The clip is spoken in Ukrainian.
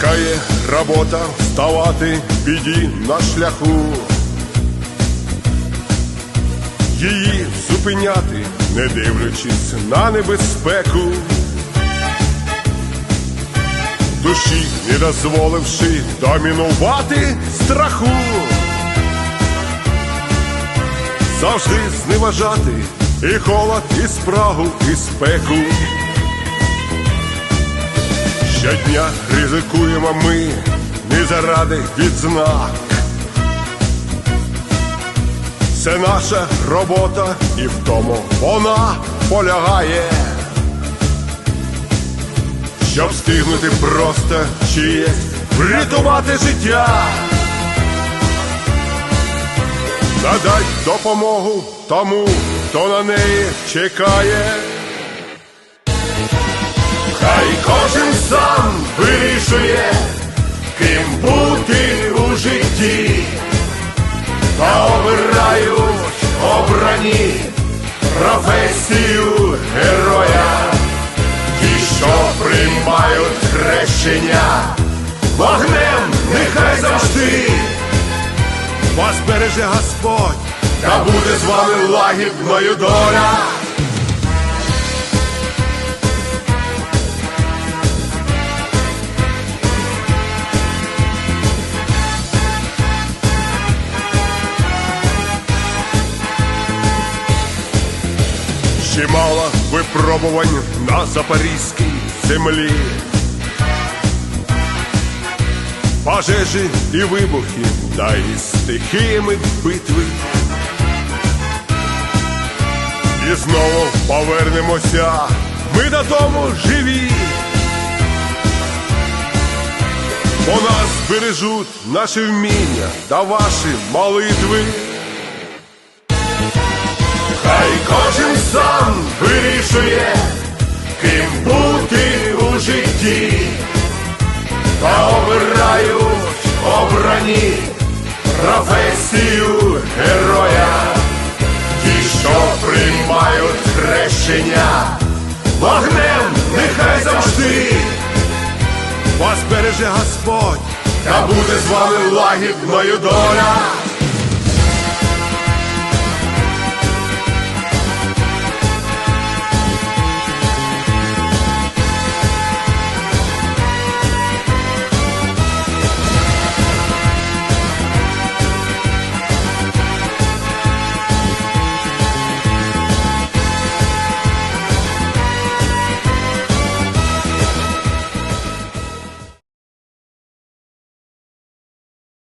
Чекає робота вставати біді на шляху. Її зупиняти, не дивлячись на небезпеку. Душі не дозволивши домінувати страху. Завжди зневажати і холод, і спрагу, і спеку. Щодня ризикуємо ми не заради відзнак. Це наша робота, і в тому вона полягає. Щоб встигнути просто чиєсь врятувати життя. Надай допомогу тому, хто на неї чекає. Професію героя, ті, що приймають хрещення, вогнем нехай завжди вас береже Господь, та буде з вами лагідною доля. Чимало випробувань на запорізькій землі. Пожежі і вибухи, та й стихіями битви. І знову повернемося, ми додому живі. Бо нас бережуть наші вміння та ваші молитви. Обрані професію героя, ті, що приймають хрещення, вогнем нехай завжди вас береже Господь, та буде з вами лагідною доля.